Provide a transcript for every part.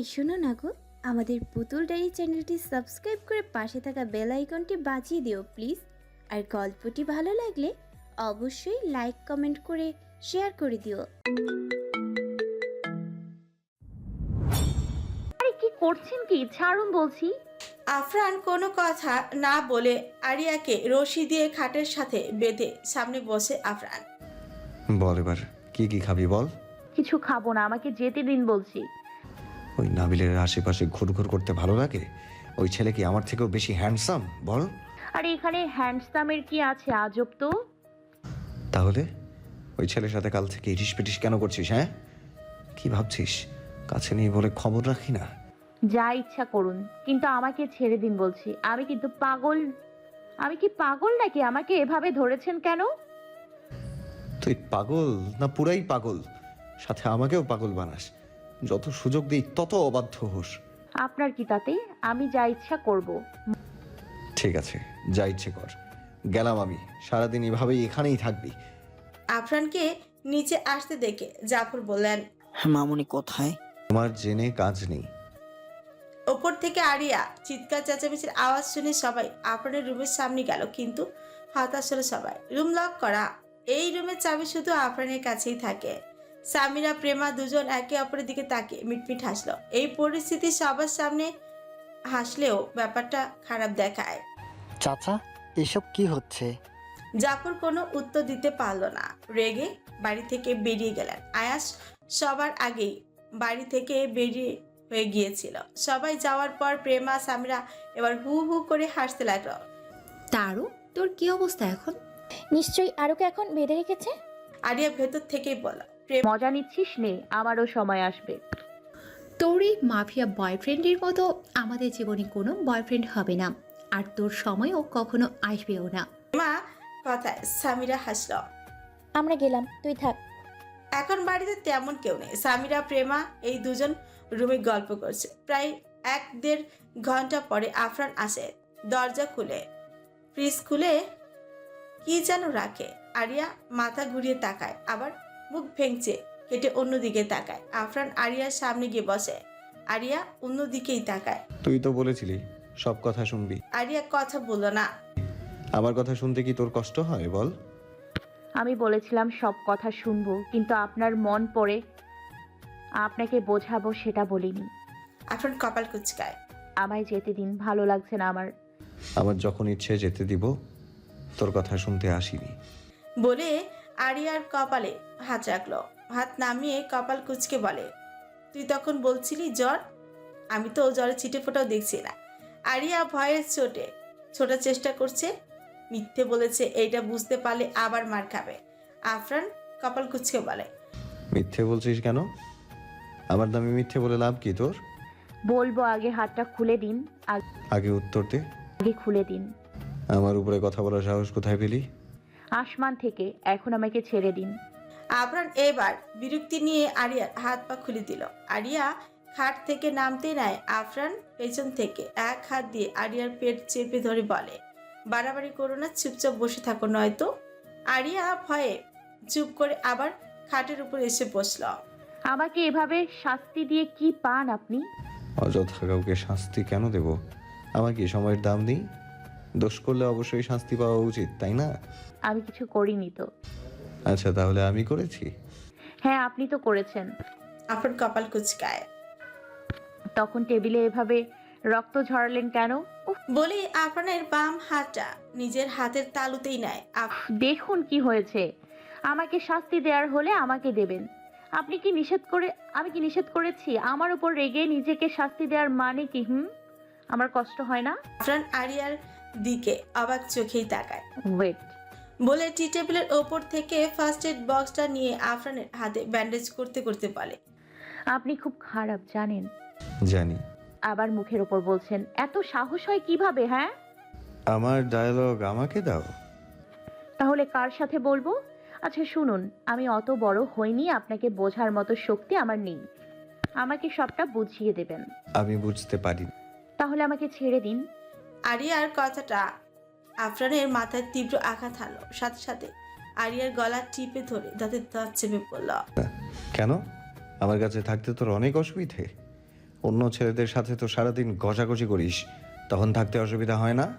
এই শোনো না গো আমাদের পুতুল ডায়েরি চ্যানেলটি সাবস্ক্রাইব করে পাশে থাকা বেল আইকনটি বাজিয়ে দিও প্লিজ। আর গল্পটি ভালো লাগলে অবশ্যই লাইক কমেন্ট করে শেয়ার করে দিও। আরে কি করছেন কি? ছাড়ুন বলছি। আফরান কোনো কথা না বলে আরিয়াকে রশি দিয়ে খাটের সাথে বেঁধে সামনে বসে আফরান। বল এবার কি কি খাবি বল? কিছু খাব না আমাকে যেতে দিন বলছি। ওই নাবিলের আশেপাশে ঘুরঘুর করতে ভালো লাগে? ওই ছেলে কি আমার থেকেও বেশি হ্যান্ডসাম বল। আর এখানে হ্যান্ডসামের কি আছে আজব তো? তাহলে? ওই ছেলের সাথে কাল থেকে ইটিস পিটিস কেন করছিস হ্যাঁ? কি ভাবছিস? কাছে নেই বলে খবর রাখি না। যা ইচ্ছা করুন কিন্তু আমাকে ছেড়ে দিন বলছি। আমি কিন্তু পাগল। আমি কি পাগল নাকি? আমাকে এভাবে ধরেছেন কেন? তুই পাগল না পুরাই পাগল? সাথে আমাকেও পাগল বানাস। যত সুযোগ দিই তত অবাধ্য হোস। আপনার কি তাতে? আমি যা ইচ্ছা করব। ঠিক আছে যা ইচ্ছে কর। গেলাম আমি। সারাদিন এভাবেই এখানেই থাকবি। আফরানকে নিচে আসতে দেখে জাফর বললেন মামুনি কোথায়? তোমার জেনে কাজ নেই। ওপর থেকে আরিয়া চিৎকার চেঁচামেচির আওয়াজ শুনে সবাই আফরানের রুমের সামনে গেল কিন্তু হতাশ হলো সবাই। রুম লক করা। এই রুমের চাবি শুধু আফরানের কাছেই থাকে। সামিরা প্রেমা দুজন একে অপরের দিকে তাকিয়ে মিটমিট হাসলো। এই পরিস্থিতি সবার সামনে হাসলেও ব্যাপারটা খারাপ দেখায়। চাচা এসব কি হচ্ছে? জাফর কোনো উত্তর দিতে পারল না। রেগে বাড়ি থেকে বেরিয়ে গেলেন। আয়াস সবার আগেই বাড়ি থেকে বেরিয়ে হয়ে গিয়েছিল। সবাই যাওয়ার পর প্রেমা সামিরা এবার হু হু করে হাসতে লাগল। তারও তোর কি অবস্থা এখন? নিশ্চয়ই আরোকে এখন বেঁধে রেখেছে? আরিয়া ভেতর থেকেই বলল প্রেম মজা নিচ্ছিস নে আমারও সময় আসবে। তোর এই মাফিয়া বয়ফ্রেন্ডের মতো আমাদের জীবনে কোনো বয়ফ্রেন্ড হবে না আর তোর সময়ও কখনো আসবেও না। মা কথায় সামিরা হাসল। আমরা গেলাম তুই থাক। এখন বাড়িতে তেমন কেউ নেই। সামিরা প্রেমা এই দুজন রুমে গল্প করছে। প্রায় এক দেড় ঘণ্টা পরে আফরান আসে দরজা খুলে। ফ্রিজ খুলে কি যেন রাখে। আরিয়া মাথা ঘুরিয়ে তাকায় আবার মুখ ভেঙচে কেটে অন্যদিকে তাকায়। আফরান আরিয়ার সামনে গিয়ে বসে। আরিয়া অন্যদিকেই তাকায়। তুই তো বলেছিলি সব কথা শুনবি। আরিয়া কথা বলল না। আমার কথা শুনতে কি তোর কষ্ট হয় বল? আমি বলেছিলাম সব কথা শুনব কিন্তু আপনার মন পড়ে। আপনাকে বোঝাবো সেটা বলিনি। আফরান কপাল কুচকায়। আমায় যেতে দিন ভালো লাগছে না আমার। আমার যখন ইচ্ছে যেতে দিব তোর কথা শুনতে আসিনি। বলে আরিয়ার কপালে হাত রাখল। হাত নামিয়ে কপাল কুচকে বলে তুই তখন বলছিলি জ্বর? আমি তো জ্বরে ছিটে ফোটাও দেখছি না। আরিয়া ভয়ের চোটে ছোটার চেষ্টা করছে। মিথ্যে বলেছে এইটা বুঝতে পারলে আবার মার খাবে। আফরান কপাল কুচকে বলে মিথ্যে বলছিস কেন? আমার দামি মিথ্যে বলে লাভ কি তোর? বলব আগে হাতটা খুলে দিন আগে উত্তর দে। আগে খুলে দিন। আমার উপরে কথা বলার সাহস কোথায় পেলি? আসমান থেকে এখন আমাকে ছেড়ে দিন। আফরান এবার বিরক্তি নিয়ে আরিয়ার হাত পা খুলে দিল। আরিয়া খাট থেকে নামতে নেয় আফরান পেছন থেকে এক হাত দিয়ে আরিয়ার পেট চেপে ধরে বলে বাড়াবাড়ি করো না চুপচাপ বসে থাকো নয়তো। আরিয়া ভয়ে চুপ করে আবার খাটের উপর এসে বসল। আমাকে এভাবে শাস্তি দিয়ে কি পান আপনি? অযথা কাউকে শাস্তি কেন দেব? আমার কি সময়ের দাম নেই দোষ করলে অবশ্যই শাস্তি পাওয়া উচিত তাই না? আমি কিছু করিনি তো। আচ্ছা তাহলে আমি করেছি? হ্যাঁ আপনি তো করেছেন। আফরান কপাল কুচকায়। তখন টেবিলে এভাবে রক্ত ঝরালেন কেন? উফ, বলে আফরানের বাম হাতটা নিজের হাতের তালুতেই নেয়। আফ- দেখুন কি হয়েছে। আমাকে শাস্তি দেওয়ার হলে আমাকে দেবেন। আপনি কি নিষেধ করে আমি কি নিষেধ করেছি? আমার উপর রেগে নিজেকে শাস্তি দেওয়ার মানে কি হুম? আমার কষ্ট হয় না? আফরান আরিয়ার দিকে অবাক চোখেই তাকায়। ওয়েট বলে টি টেবিলের ওপর থেকে ফার্স্ট এড বক্সটা নিয়ে আফরানের হাতে ব্যান্ডেজ করতে করতে বলে আপনি খুব খারাপ জানেন? জানি। আবার মুখের ওপর বলছেন এত সাহস হয় কীভাবে হ্যাঁ? আমার ডায়লগ আমাকে দাও। তাহলে কার সাথে বলব? আচ্ছা শুনুন আমি অত বড় হইনি আপনাকে বোঝার মতো শক্তি আমার নেই। আমাকে সবটা বুঝিয়ে দেবেন। আমি বুঝতে পারি। তাহলে আমাকে ছেড়ে দিন। আরিয়ার কথাটা আফরানের মাথায় তীব্র আঘাত হানলো। সাথে সাথে আরিয়ার গলা টিপে ধরে দাঁতে দাঁত চেপে পড়ল। কেন? আমার কাছে থাকতে তোর অনেক অসুবিধে। অন্য ছেলেদের সাথে তো সারাদিন ঘষাঘষি করিস তখন থাকতে অসুবিধা হয় না?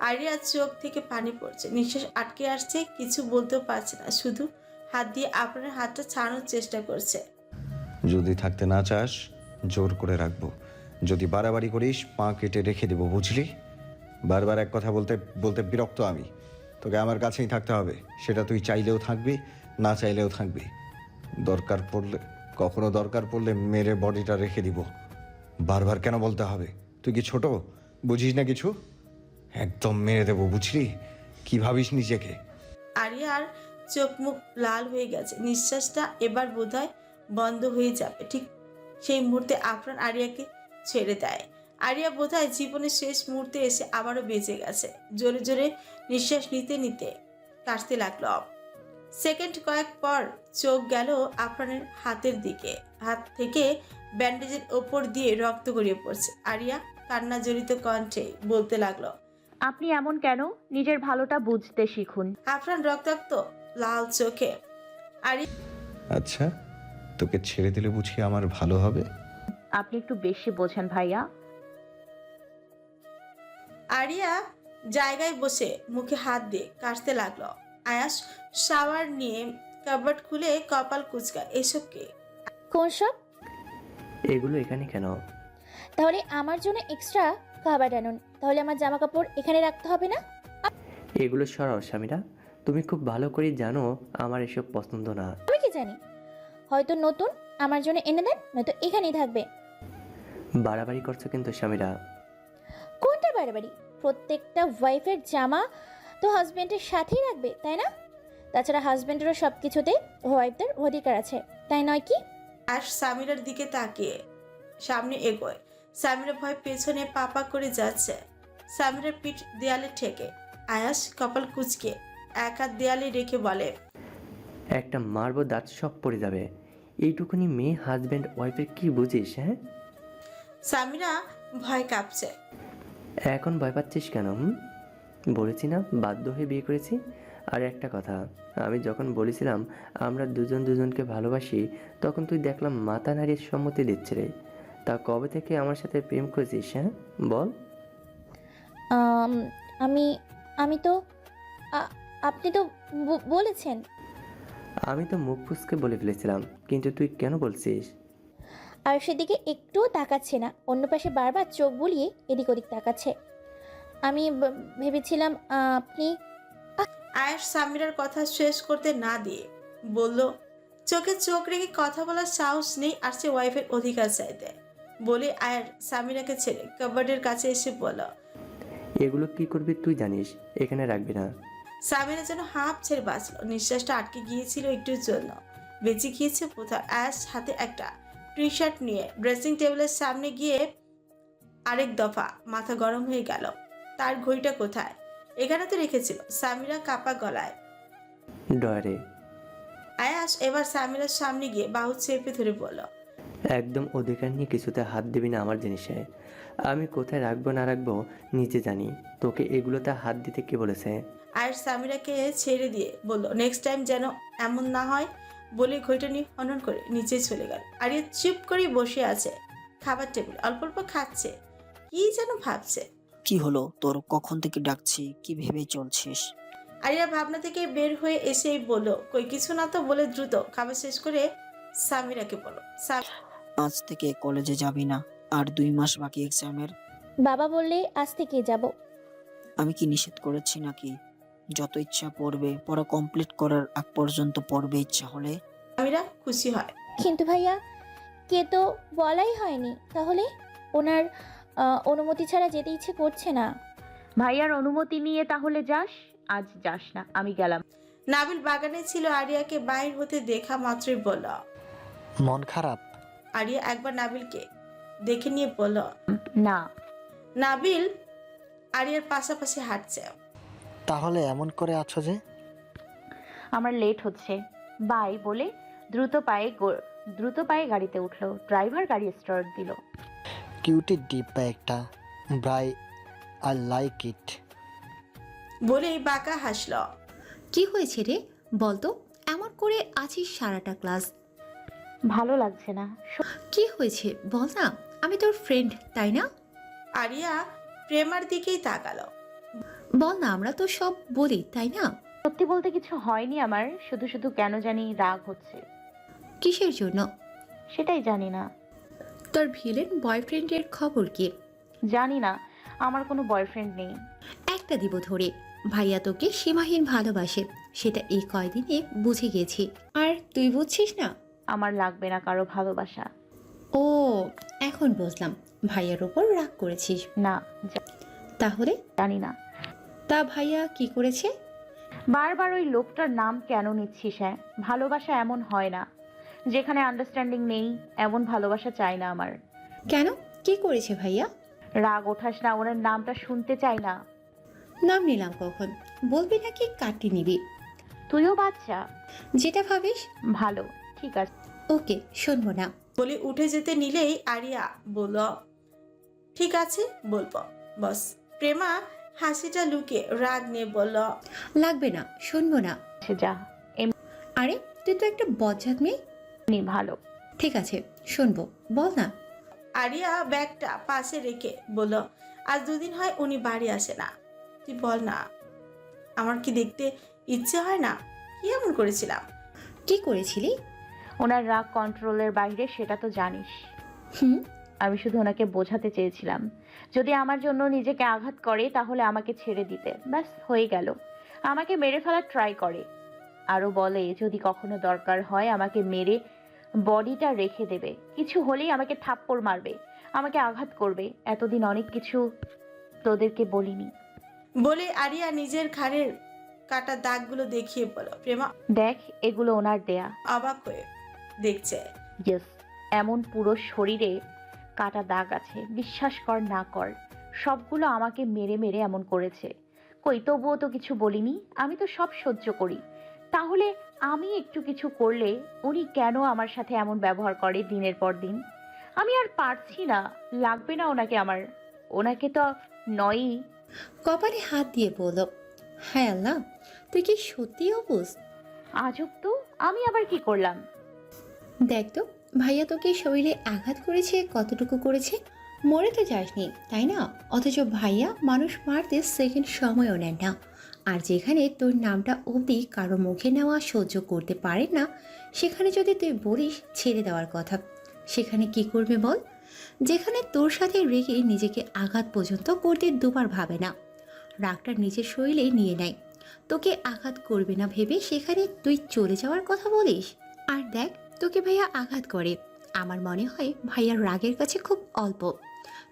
আরিয়া চোখ থেকে পানি পড়ছে। নিঃশ্বাস আটকে আসছে কিছু বলতেও পারছে না। শুধু হাত দিয়ে আপনার হাতটা ছাড়ানোর চেষ্টা করছে। যদি থাকতে না চাস জোর করে রাখব। যদি বাড়াবাড়ি করিস, পা কেটে রেখে দেবো, বুঝলি? বারবার এক কথা বলতে বলতে বিরক্ত আমি। তোকে আমার কাছেই থাকতে হবে। সেটা তুই চাইলেও থাকবি, না চাইলেও থাকবি। দরকার পড়লে, কখনো দরকার পড়লে মেরে বডিটা রেখে দিব। বারবার কেন বলতে হবে? তুই কি ছোট? বুঝিস না কিছু? একদম মেরে দেবো, বুঝলি? কি ভাবিস নিজেকে? আরিয়ার চোখ মুখ লাল হয়ে গেছে। নিঃশ্বাসটা এবার বোধহয় বন্ধ হয়ে যাবে, ঠিক সেই মুহূর্তে আফরান আরিয়াকে ছেড়ে দেয়। আরিয়া বোধহয় জীবনের শেষ মুহূর্তে এসে আবারও বেঁচে গেছে। জোরে জোরে নিঃশ্বাস নিতে নিতে কাশতে লাগল সেকেন্ড কয়েক পর চোখ গেল আফরানের হাতের দিকে। হাত থেকে ব্যান্ডেজের ওপর দিয়ে রক্ত গড়িয়ে পড়ছে। আরিয়া কান্না জড়িত কণ্ঠে বলতে লাগল আপনি এমন কেন? নিজের ভালোটা বুঝতে শিখুন। আফরান রক্তাক্ত লাল চোখে। আরিয়া আচ্ছা তোকে ছেড়ে দিলে বুঝি আমার ভালো হবে? আপনি একটু বেশি বোঝেন ভাইয়া। আরিয়া জায়গায় বসে মুখে হাত দিয়ে কাশতে লাগল। আয়াস শাওয়ার নিয়ে কাবার্ড খুলে কপাল কুচকা এসব কি? কোন সব? এগুলো এখানে কেন? তাহলে আমার জন্য এক্সট্রা খাবার আনুন। তাহলে আমার জামা কাপড় এখানে রাখতে হবে না? এগুলো সরাও স্বামীরা। তুমি খুব ভালো করে জানো আমার এসব পছন্দ না। আমি কি জানি? হয়তো নতুন আমার জন্য এনে দেন নয়তো এখানেই থাকবে। বাড়াবাড়ি করছ কিন্তু স্বামীরা? কোনটা বাড়াবাড়ি? প্রত্যেকটা ওয়াইফের জামা তো হাজব্যান্ডের সাথেই রাখবে তাই না? তাছাড়া হাজব্যান্ডেরও সব কিছুতে ওয়াইফদের অধিকার আছে তাই নয় কি? আয়াস সামিরার দিকে তাকিয়ে সামনে এগোয়। সামিরা ভয় পেছনে পাপা করে যাচ্ছে। সামিরার পিঠ দেয়ালে ঠেকে। আয়াস কপাল কুচকে এক হাত দেয়ালে রেখে বলে একটা মারবো দাঁত সব পড়ে যাবে। এইটুকুনি মেয়ে হাজব্যান্ড ওয়াইফের কি বুঝিস হ্যাঁ? সামিরা ভয় কাঁপছে। এখন ভয় পাচ্ছিস কেন হুম? বলেছি না বাধ্য হয়ে বিয়ে করেছি। আর একটা কথা আমি যখন বলেছিলাম আমরা দুজন দুজনকে ভালোবাসি তখন তুই দেখলাম মাথা নাড়িয়ে সম্মতি দিচ্ছে রে। তা কবে থেকে আমার সাথে প্রেম করেছিস হ্যাঁ? বল। আম, আমি আমি তো আ- আপনি তো ব- বলেছেন। আমি তো মুখ ফুসকে বলে ফেলেছিলাম কিন্তু তুই কেন বলছিস? আর সেদিকে একটুও তাকাচ্ছে না। অন্য পাশে বারবার চোখ বুলিয়ে এদিক ওদিক তাকাচ্ছে। আমি ব- ভেবেছিলাম আপনি আয়াস সামিরার কথা শেষ করতে না দিয়ে বলল চোখে চোখ রেখে কথা বলার সাহস নেই আর সে ওয়াইফের অধিকার চাইতে। বলে আয়ার সামিরাকে ছেড়ে কাবার্ডের কাছে এসে বলল এগুলো কি করবি তুই জানিস? এখানে রাখবি না। সামিরা যেন হাঁপ ছেড়ে বাঁচলো। নিঃশ্বাসটা আটকে গিয়েছিল একটুর জন্য। বেঁচে গিয়েছে কোথাও? অ্যাশ হাতে একটা টি শার্ট নিয়ে ড্রেসিং টেবিলের সামনে গিয়ে আরেক দফা মাথা গরম হয়ে গেল। তার ঘড়িটা কোথায়? এখানে তো রেখেছিল সামিরা কাপা গলায়। ডয়ারে আয়াস এবার সামিরার সামনে গিয়ে বাহু চেপে ধরে বলল একদম অধিকার নিয়ে কিছুতে হাত দিবি না আমার জিনিসে। আমি কোথায় রাখব না রাখব নিজে জানি। তোকে এগুলোতে হাত দিতে কে বলেছে? আয়াস সামিরাকে ছেড়ে দিয়ে বলল নেক্সট টাইম যেন এমন না হয় বলে ঘড়িটা নিয়ে হনন করে নিচে চলে গেল। আরিয়া চুপ করে বসে আছে খাবার টেবিল অল্প অল্প খাচ্ছে। কি যেন ভাবছে। কি হলো? তোর কখন থেকে ডাকছি? কি ভেবে চলছিস? আরিয়া ভাবনা থেকে বের হয়ে এসেই বলল কই কিছু না তো? বলে দ্রুত খাবার শেষ করে সামিরাকে বলো আজ থেকে কলেজে যাবি না আর দুই মাস বাকি এক্সামের বাবা বললে আজ থেকে যাব। আমি কি নিষেধ করেছি নাকি? যত ইচ্ছা পড়বে পড়া কমপ্লিট করার আগ পর্যন্ত পড়বে ইচ্ছা হলে। আমিরা খুশি হয়। কিন্তু ভাইয়া কে তো বলাই হয়নি। তাহলে ওনার অনুমতি ছাড়া যেতে ইচ্ছে করছে না। ভাইয়ার অনুমতি নিয়ে তাহলে যাস আজ যাস না আমি গেলাম। নাবিল বাগানে ছিল আরিয়াকে বাইর হতে দেখা মাত্রই বলল। মন খারাপ? আরিয়া একবার নাবিলকে দেখে নিয়ে বলল না। নাবিল আরিয়ার পাশাপাশি হাঁটছে। তাহলে এমন করে আছো যে? আমার লেট হচ্ছে। বাই বলে দ্রুত পায়ে গো- দ্রুত পায়ে গাড়িতে উঠল। ড্রাইভার গাড়ি স্টার্ট দিল। কিউটি ডিব্বা একটা ব্রাই আই লাইক ইট বলেই বাঁকা হাসল। কি হয়েছে রে? বলতো এমন করে আছিস সারাটা ক্লাস ভালো লাগছে না। কি হয়েছে? বল না আমি তোর ফ্রেন্ড তাই না? আরিয়া প্রেমার দিকেই তাকালো। বল না আমরা তো সব বলি তাই না? সত্যি বলতে কিছু হয়নি আমার শুধু শুধু কেন জানি রাগ হচ্ছে। কিসের জন্য? সেটাই জানি না। তোর ভিলেন বয়ফ্রেন্ডের খবর কি? জানি না আমার কোনো বয়ফ্রেন্ড নেই। একটা দিব ধরে। ভাইয়া তোকে সীমাহীন ভালোবাসে সেটা এই কয়দিনে বুঝে গেছি। আর তুই বুঝছিস না? আমার লাগবে না কারও ভালোবাসা। ও এখন বুঝলাম। ভাইয়ার ওপর রাগ করেছিস। না তাহলে? জানি না। তা ভাইয়া কি করেছে? বারবার ওই লোকটার নাম কেন নিচ্ছিস হ্যাঁ? ভালোবাসা এমন হয় না। যেখানে আন্ডারস্ট্যান্ডিং নেই এমন ভালোবাসা চাই না আমার। কেন? কি করেছে ভাইয়া? রাগ ওঠাস না ওনার নামটা শুনতে চাই না। নাম নিলাম কখন? বলবি নাকি কাটি নিবি? তুইও বাচ্চা। যেটা ভাবিস। ভালো ঠিক আছে। ওকে শুনব না। বলে উঠে যেতে নিলেই আরিয়া বলল ঠিক আছে বলব বস। প্রেমা হাসিটা লুকে রাগ নিয়ে বলল লাগবে না শুনব না। সে যা আরে তুই তো একটা বজ্জাত মেয়ে? এমনি ভালো। ঠিক আছে শুনব বল না। আরিয়া ব্যাগটা পাশে রেখে বলল আজ দুদিন হয় উনি বাড়ি আসে না। তুই বল না আমার কি দেখতে ইচ্ছে হয় না? কি এমন করেছিলাম? কি করেছিলি? ওনার রাগ কন্ট্রোলের বাইরে সেটা তো জানিস। হুম আমি শুধু ওনাকে বোঝাতে চেয়েছিলাম। যদি আমার জন্য নিজেকে আঘাত করে তাহলে আমাকে ছেড়ে দিতে। ব্যাস হয়ে গেল। আমাকে মেরে ফেলার ট্রাই করে। আরও বলে যদি কখনো দরকার হয় আমাকে মেরে বডিটা রেখে দেবে। কিছু হলেই আমাকে থাপ্পড় মারবে আমাকে আঘাত করবে। এতদিন অনেক কিছু তোদেরকে বলিনি। বলে আরিয়া নিজের ঘাড়ের কাটা দাগগুলো দেখিয়ে বলো প্রেমা দেখ এগুলো ওনার দেয়া। অবাক হয়ে দেখছে। ইয়েস এমন পুরো শরীরে কাটা দাগ আছে বিশ্বাস কর না কর সবগুলো আমাকে মেরে মেরে এমন করেছে। কই তবুও তো কিছু বলিনি আমি তো সব সহ্য করি। তাহলে আমি একটু কিছু করলে উনি কেন আমার সাথে এমন ব্যবহার করে দিনের পর দিন? আমি আর পারছি না লাগবে না ওনাকে আমার। ওনাকে তো নয়ই। কপালে হাত দিয়ে বলো হ্যাঁ আল্লাহ তুই কি সত্যি অবুজ আজব তো আমি আবার কি করলাম? দেখ তো, ভাইয়া তোকে শরীরে আঘাত করেছে, কতটুকু করেছে? মরে তো যাসনি, তাই না? অথচ ভাইয়া মানুষ মারতে সেকেন্ড সময়ও নেন না। আর যেখানে তোর নামটা অবধি কারও মুখে নেওয়া সহ্য করতে পারে না, সেখানে যদি তুই বলিস, ছেড়ে দেওয়ার কথা। সেখানে কি করবে বল? যেখানে তোর সাথে রেগে নিজেকে আঘাত পর্যন্ত করতে দুবার ভাবে না। রাগটা নিজের শরীরে নিয়ে নেয়। তোকে আঘাত করবে না ভেবে সেখানে তুই চলে যাওয়ার কথা বলিস? আর দেখ তোকে ভাইয়া আঘাত করে। আমার মনে হয় ভাইয়ার রাগের কাছে খুব অল্প।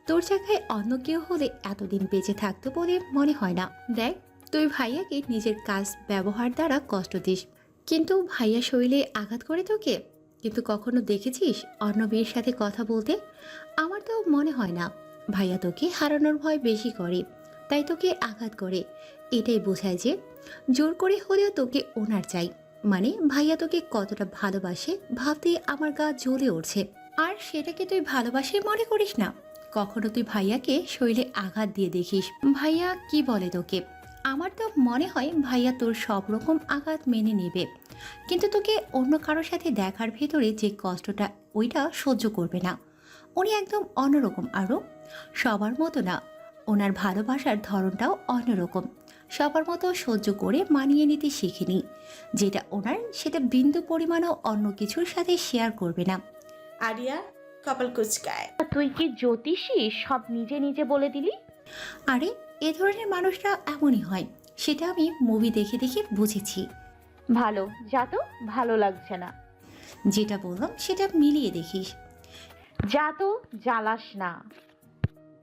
তোর জায়গায় অন্য কেউ হলে এতদিন বেঁচে থাকতো বলে মনে হয় না। দেখ, তুই ভাইয়াকে নিজের কাজ, ব্যবহার দ্বারা কষ্ট দিস। কিন্তু ভাইয়া শরীরে আঘাত করে তোকে? কিন্তু কখনো দেখেছিস অন্য মেয়ের সাথে কথা বলতে? আমার তো মনে হয় না। ভাইয়া তোকে হারানোর ভয় বেশি করে, তাই তোকে আঘাত করে। এটাই বোঝায় যে, জোর করে হলেও তোকে ওনার চাই। মানে ভাইয়া তোকে কতটা ভালোবাসে ভাবতে আমার গা জ্বলে উঠছে। আর সেটাকে তুই ভালোবাসে মনে করিস না? কখনো তুই ভাইয়াকে শরীরে আঘাত দিয়ে দেখিস? ভাইয়া কি বলে তোকে? আমার তো মনে হয় ভাইয়া তোর সব রকম আঘাত মেনে নেবে। কিন্তু তোকে অন্য কারোর সাথে দেখার ভেতরে যে কষ্টটা ওইটা সহ্য করবে না। উনি একদম অন্যরকম আরও সবার মতো না। ওনার ভালোবাসার ধরনটাও অন্যরকম। সবার মতো সহ্য করে মানিয়ে নিতে শিখিনি। যেটা ওনার সেটা বিন্দু পরিমাণও অন্য কিছুর সাথে শেয়ার করবে না। আরিয়া কপাল কুচকায়। তুই কি জ্যোতিষী? সব নিজে নিজে বলে দিলি? আরে এ ধরনের মানুষরা এমনই হয়। সেটা আমি মুভি দেখে দেখে বুঝেছি। ভালো যা তো ভালো লাগছে না। যেটা বললাম সেটা মিলিয়ে দেখিস। যা তো জ্বালাস না।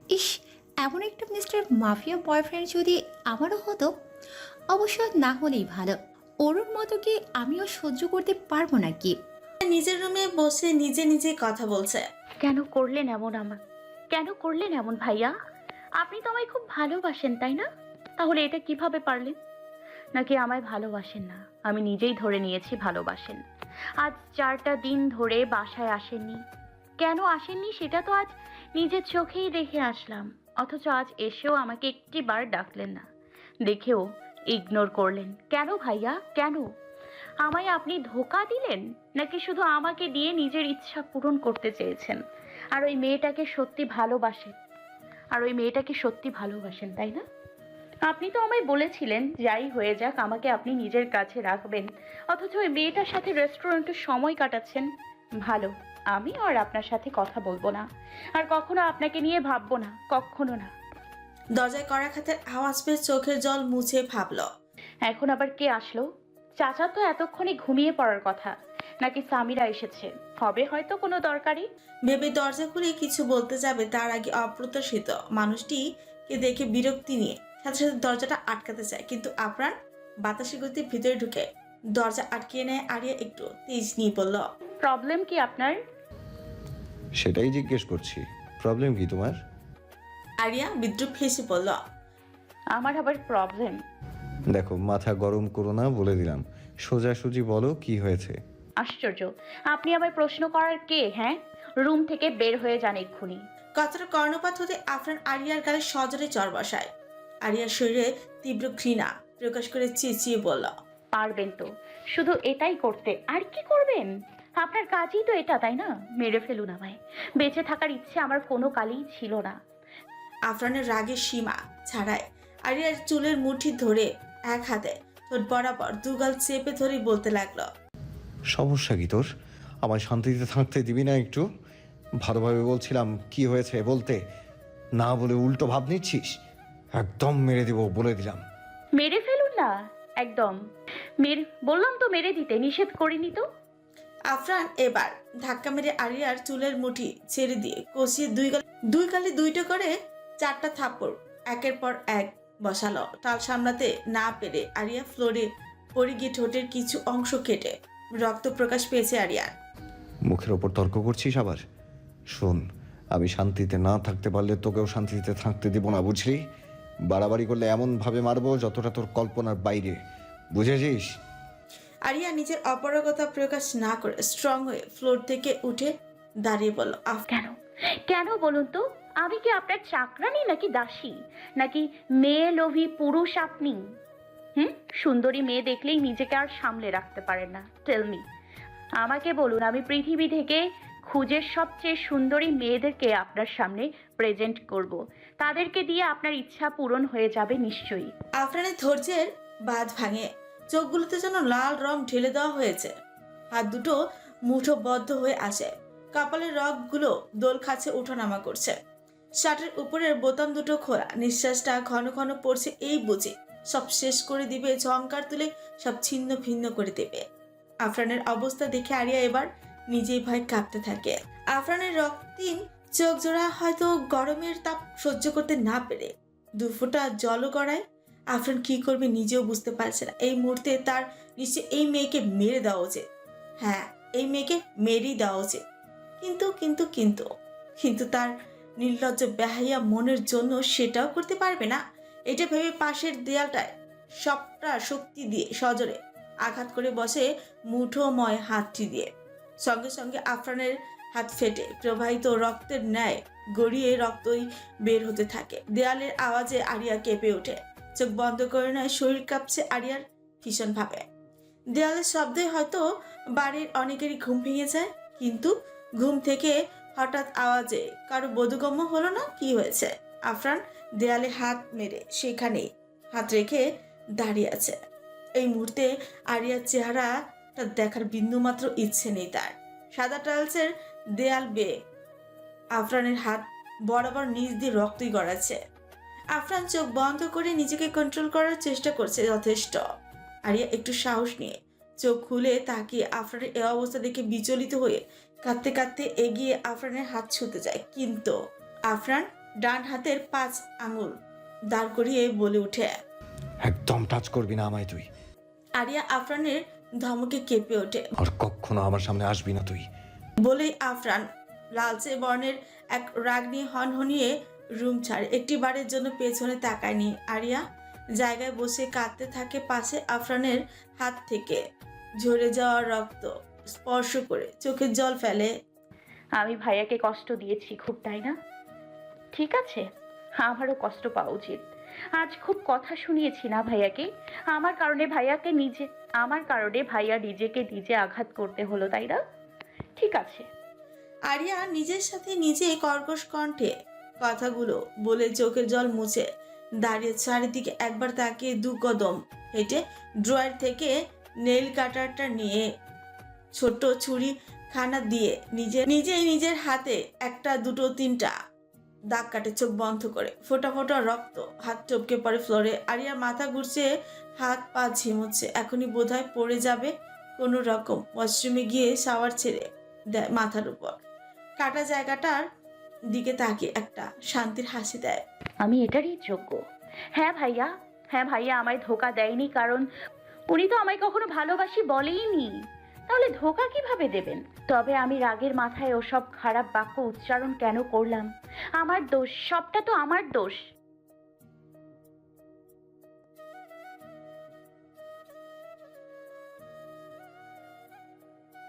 ইস এমন একটা মিস্টার মাফিয়া বয়ফ্রেন্ড যদি আমারও হতো অবশ্য না হলেই ভালো। ওরুর মতো কি আমিও সহ্য করতে পারব নাকি? নিজের রুমে বসে নিজে নিজে কথা বলছে। কেন করলেন এমন আমার? কেন করলেন এমন ভাইয়া? আপনি তো আমায় খুব ভালোবাসেন তাই না? তাহলে এটা কীভাবে পারলেন? নাকি আমায় ভালোবাসেন না? আমি নিজেই ধরে নিয়েছি ভালোবাসেন। আজ চারটা দিন ধরে বাসায় আসেননি। কেন আসেননি সেটা তো আজ নিজের চোখেই দেখে আসলাম। অথচ আজ এসেও আমাকে একটি বার ডাকলেন না। দেখেও ইগনোর করলেন। কেন ভাইয়া? কেন? আমায় আপনি ধোকা দিলেন? নাকি শুধু আমাকে দিয়ে নিজের ইচ্ছা পূরণ করতে চেয়েছেন? আর ওই মেয়েটাকে সত্যি ভালোবাসেন? আর ওই মেয়েটাকে সত্যি ভালোবাসেন, তাই না? আপনি তো আমায় বলেছিলেন, যাই হয়ে যাক, আমাকে আপনি নিজের কাছে রাখবেন। অথচ ওই মেয়েটার সাথে রেস্টুরেন্টে সময় কাটাচ্ছেন। ভালো। আমি আর আপনার সাথে কথা বলব না। আর কখনো আপনাকে নিয়ে ভাববো না কখনো না। দরজায় কড়া খাতের আওয়াজ পেয়ে চোখের জল মুছে ভাবল। এখন আবার কে আসলো? চাচা তো এতক্ষণে ঘুমিয়ে পড়ার কথা। নাকি সামিরা এসেছে? হবে হয়তো কোনো দরকারি। ভেবে দরজা খুলে কিছু বলতে যাবে তার আগে অপ্রত্যাশিত মানুষটিকে দেখে বিরক্তি নিয়ে সাথে সাথে দরজাটা আটকাতে চায়। কিন্তু আপনার বাতাসে গতি ভিতরে ঢুকে দরজা আটকিয়ে নেয় আরিয়া একটু। তেজ নিয়ে বলল প্রবলেম কি আপনার? সেটাই জিজ্ঞেস করছি। প্রবলেম কি তোমার? আরিয়া বিদ্রুপ হেসে বলল আমার আবার প্রবলেম দেখো মাথা গরম করো না বলে দিলাম। সোজাসুজি বলো কি হয়েছে? আশ্চর্য। আপনি আমায় প্রশ্ন করার কে হ্যাঁ? রুম থেকে বের হয়ে যান এক্ষুনি। কথাটা কর্ণপাত হতে আফরান আরিয়ার গালে সজরে চর বসায়। আরিয়ার শরীরে তীব্র ঘৃণা প্রকাশ করে চেঁচিয়ে বলল পারবেন তো। শুধু এটাই করতে। আর কি করবেন? আপনার কাজই তো এটা তাই না? মেরে ফেলুন আমায়। বেঁচে থাকার ইচ্ছে আমার কোনো কালই ছিল না। আফরানের রাগের সীমা ছাড়ায় আরিয়ার চুলের মুঠি ধরে এক হাতে ঠোঁট বরাবর দুগাল চেপে ধরে বলতে লাগল সমস্যা কি তোর? আমার শান্তিতে থাকতে দিবি না একটু? ভালোভাবে বলছিলাম কি হয়েছে বলতে না বলে উল্টো ভাব নিচ্ছিস? একদম মেরে দিব বলে দিলাম। মেরে ফেলুন না একদম। মেরে বললাম তো মেরে দিতে নিষেধ করিনি তো? আফরান এবার ধাক্কা মেরে আরিয়ার চুলের মুঠি ছেড়ে দিয়ে কষিয়ে দুই গালে দুই গালে দুইটা করে চারটা থাপ্পড়, একের পর এক বসালো। টাল সামলাতে না পেরে আরিয়া ফ্লোরে পড়ে গিয়ে ঠোঁটের কিছু অংশ কেটে রক্ত প্রকাশ পেয়েছে আরিয়ার। মুখের ওপর তর্ক করছিস আবার? শোন, আমি শান্তিতে না থাকতে পারলে তোকেও শান্তিতে থাকতে দিব না, বুঝলি? বাড়াবাড়ি করলে এমনভাবে মারবো যতটা তোর কল্পনার বাইরে। বুঝেছিস? আরিয়া নিজের অপারগতা প্রকাশ না করে স্ট্রং হয়ে ফ্লোর থেকে উঠে দাঁড়িয়ে বলল আফ কেন? কেন বলুন তো? আমি কি আপনার চাকরানি নাকি দাসী? নাকি মেয়ে লোভী পুরুষ আপনি? হুম? সুন্দরী মেয়ে দেখলেই নিজেকে আর সামলে রাখতে পারেন না। টেলমি আমাকে বলুন আমি পৃথিবী থেকে খুঁজে সবচেয়ে সুন্দরী মেয়েদেরকে আপনার সামনে প্রেজেন্ট করব। তাদেরকে দিয়ে আপনার ইচ্ছা পূরণ হয়ে যাবে নিশ্চয়ই। আফরানের ধৈর্যের বাঁধ ভাঙে চোখগুলোতে যেন লাল রং ঢেলে দেওয়া হয়েছে। হাত দুটো মুঠো বদ্ধ হয়ে আসে। কপালের রগগুলো দোল খাচ্ছে, ওঠানামা করছে। শার্টের উপরের বোতাম দুটো খোলা। নিঃশ্বাসটা ঘন ঘন পড়ছে এই বুঝে। সব শেষ করে দিবে ঝঙ্কার তুলে সব ছিন্ন ভিন্ন করে দেবে। আফরানের অবস্থা দেখে আরিয়া এবার নিজেই ভয় কাঁপতে থাকে। আফরানের রক্তিম চোখ জোড়া হয়তো গরমের তাপ সহ্য করতে না পেরে। দু ফোঁটা জলও গড়ায় আফরান কি করবে নিজেও বুঝতে পারছে না। এই মুহূর্তে তার নিশ্চয় এই মেয়েকে মেরে দেওয়া উচিত। হ্যাঁ এই মেয়েকে মেরেই দেওয়া উচিত। কিন্তু কিন্তু কিন্তু কিন্তু তার নির্লজ্জ বেহাইয়া মনের জন্য সেটাও করতে পারবে না। এটা ভেবে পাশের দেয়ালটায় সবটা শক্তি দিয়ে সজরে আঘাত করে বসে মুঠোময় হাতটি দিয়ে। সঙ্গে সঙ্গে আফরানের হাত ফেটে প্রবাহিত রক্তের ন্যায় গড়িয়ে রক্তই বের হতে থাকে। দেয়ালের আওয়াজে আরিয়া কেঁপে ওঠে। চোখ বন্ধ করে নয়, শরীর কাঁপছে আরিয়ার ভীষণভাবে। দেয়ালের শব্দে হয়তো বাড়ির অনেকেরই ঘুম ভেঙে যায়, কিন্তু ঘুম থেকে হঠাৎ আওয়াজে কারও বোধগম্য হলো না? কি হয়েছে? আফরান দেয়ালে হাত মেরে সেখানে হাত রেখে দাঁড়িয়ে আছে। এই মুহূর্তে আরিয়ার চেহারাটা দেখার বিন্দুমাত্র ইচ্ছে নেই তার। সাদা টাইলসের দেয়াল বেয়ে আফরানের হাত বরাবর নিচ দিয়ে রক্তই গড়াচ্ছে। আফরান চোখ বন্ধ করে নিজেকে কন্ট্রোল করার চেষ্টা করছে যথেষ্ট। আরিয়া একটু সাহস নিয়ে চোখ খুলে তাকিয়ে আফরানের এ অবস্থা দেখে বিচলিত হয়ে কাঁদতে কাঁদতে এগিয়ে আফরানের হাত ছুতে যায়। কিন্তু আফরান ডান হাতের পাঁচ আঙুল দাঁড় করিয়ে বলে উঠে একদম টাচ করবি না আমায় তুই। আরিয়া আফরানের ধমকে কেঁপে ওঠে। আর কখনো আমার সামনে আসবি না তুই। বলেই আফরান লালচে বর্ণের এক রাগ নিয়ে হনহনিয়ে রুম ছাড়ে। একটি বারের জন্য পেছনে তাকায়নি আরিয়া। জায়গায় বসে কাঁদতে থাকে পাশে আফরানের হাত থেকে। ঝরে যাওয়া রক্ত স্পর্শ করে চোখের জল ফেলে। আমি ভাইয়াকে কষ্ট দিয়েছি খুব তাই না? ঠিক আছে আমারও কষ্ট পাওয়া উচিত। আজ খুব কথা শুনিয়েছি না ভাইয়াকে? আমার কারণে ভাইয়াকে নিজে আমার কারণে ভাইয়া নিজেকে নিজে আঘাত করতে হলো তাই না? ঠিক আছে। আরিয়া নিজের সাথে নিজে কর্কশ কণ্ঠে কথাগুলো বলে চোখের জল মুছে দাঁড়িয়ে চারিদিকে একবার তাকিয়ে দু কদম হেঁটে ড্রয়ার থেকে নেল কাটারটা নিয়ে ছোট ছুরি খানা দিয়ে নিজে নিজেই নিজের হাতে একটা দুটো তিনটা দাগ কাটে চোখ বন্ধ করে। ফোটা ফোটা রক্ত, হাত টপকে পড়ে ফ্লোরে। আরিয়ার মাথা ঘুরছে, হাত পা ঝিমুচ্ছে। এখনই বোধহয় পড়ে যাবে কোনো রকম। ওয়াশরুমে গিয়ে শাওয়ার ছেড়ে দেয় মাথার উপর। কাটা জায়গাটার দিকে তাকে একটা শান্তির হাসি দেয়। আমি এটারই যোগ্য। হ্যাঁ ভাইয়া হ্যাঁ ভাইয়া, আমায় ধোকা দেয়নি কারণ উনি তো আমায় কখনো ভালোবাসি বলেইনি। তাহলে ধোকা কীভাবে দেবেন? তবে আমি রাগের মাথায় ওসব খারাপ বাক্য উচ্চারণ কেন করলাম? আমার দোষ, সবটা তো আমার দোষ।